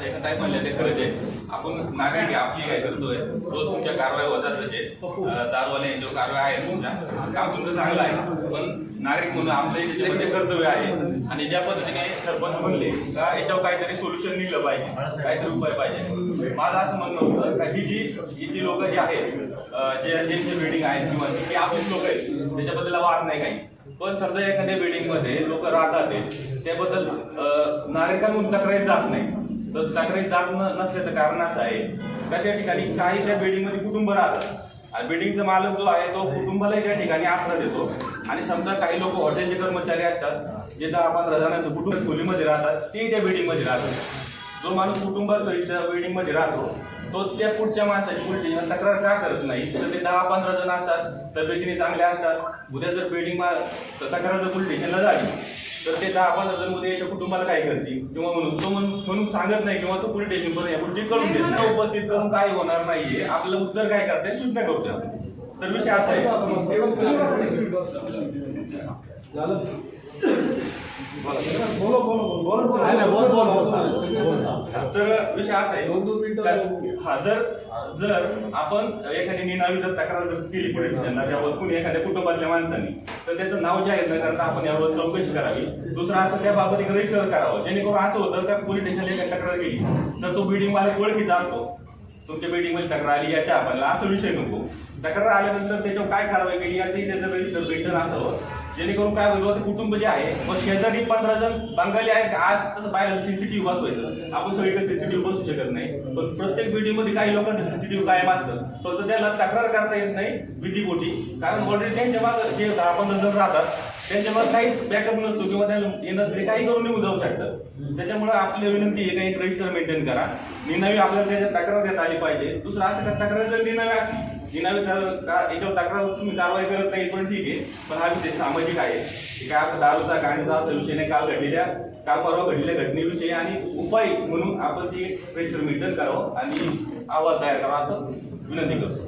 काय म्हणलं ते खरंच आहे. आपण नागरिक आपली काय करतोय? रोज तुमच्या कारवाई होतात जे दारवाले जो कारवाई आहे तुमच्या काम तुमचं चांगलं आहे. पण नागरिक म्हणून आपलं इथे कर्तव्य आहे आणि ज्या पद्धतीने सरपंच म्हणले का याच्यावर काहीतरी सोल्युशन निघलं पाहिजे काहीतरी उपाय पाहिजे. माझं असं म्हणणं होतं का ही जी ही जी लोक जी आहेत जे ज्यांचे बिल्डिंग आहेत किंवा ते आपलीच लोक आहेत त्याच्याबद्दल वाद नाही काही. पण समजा एखाद्या बिल्डिंगमध्ये लोक राहतात त्याबद्दल अं, नागरिकांकडून तक्रारी जात नाही. तर तक्रारी जात न- नसल्याचं कारण असं आहे. का त्या ठिकाणी काही त्या बिल्डिंगमध्ये कुटुंब राहतात आणि बिल्डिंगचा मालक जो आहे तो कुटुंबालाही त्या ठिकाणी आसरा देतो. आणि समजा काही लोक हॉटेलचे कर्मचारी असतात जे दहा पंधरा जणांचं कुटुंब खोलीमध्ये राहतात ते त्या बिल्डिंगमध्ये राहतात. जो माणूस कुटुंबाचं बिल्डिंगमध्ये राहतो तो त्या पुढच्या माणसाची उलटी तक्रार का करत नाही? तर ते दहा पंधरा जण असतात तब्येतीने चांगले असतात. उद्या जर बिल्डिंग तक्रार जर पोलीस स्टेशनला झाली तर ते दहा पंधरा जण उद्या याच्या कुटुंबाला काय करतील? किंवा म्हणून तो म्हणून म्हणून सांगत नाही किंवा तो पोलीस स्टेशन पर्यंत या गोष्टी कळून देत नाही. उपस्थित करून काय होणार नाहीये. आपलं उत्तर काय करताय सूचना आपण. तर विषय असा आहे. नाही, बोल, बोल, बोल. तर विषय असा आहे. दोन- दोन मिनिटं हा जर जर आपण एखादी निनावी जर तक्रार जर केली पोलीस स्टेशनला त्यावर कुणी एखाद्या कुटुंबातल्या माणसांनी तर त्याचं नाव जाहीर न करता आपण यावर चौकशी करावी. दुसरं असं त्याबाबत एक रजिस्टर करावं. जेणेकरून असं होतं का पोलीस स्टेशनला एखादी तक्रार केली तर तो बिल्डिंग मालक ओळखीचा असतो तुमच्या बिल्डिंगमध्ये तक्रार आली याच्या आपल्याला असं विषय नको. तक्रार आल्यानंतर त्याच्यावर काय कारवाई केली याचंही त्याचं रजिस्टर भेटलं असावं. जेणेकरून काय होईल ते कुटुंब जे आहे मग शेजारी पंधरा जण बंगाली आहेत आज तसं पाहिलं सीसीटीव्ही बसवायचं आपण सगळीकडे सीसीटीव्ही बसू शकत नाही. पण प्रत्येक बिल्डिंगमध्ये काही लोकांचं सीसीटीव्ही कायम असतं. फक्त त्याला तक्रार करता येत नाही विधीपोटी कारण ऑलरेडी त्यांच्या मागं जे दहा पंधरा जण राहतात त्यांच्या मागे काहीच बॅकअप नसतो किंवा त्यांना येणं ते काही करून निघून जाऊ शकतात त्याच्यामुळे आपली विनंती आहे का एक रजिस्टर मेंटेन करा. निनावी आपल्याला त्याच्यात तक्रार देता आली पाहिजे. दुसरं असं तक्रार जर निनावी असली तर का याच्यावर तक्रार तुम्ही कारवाई करत नाही पण ठीक आहे. पण हा विषय सामाजिक आहे. की काय असं दारूचा गाण्याचा असा विषय नाही काल घडलेल्या काल परवा घडलेल्या घटनेविषयी आणि उपाय म्हणून आपण ती रजिस्टर मेंटेन करावं आणि आवाज तयार करावा असं विनंती करतो.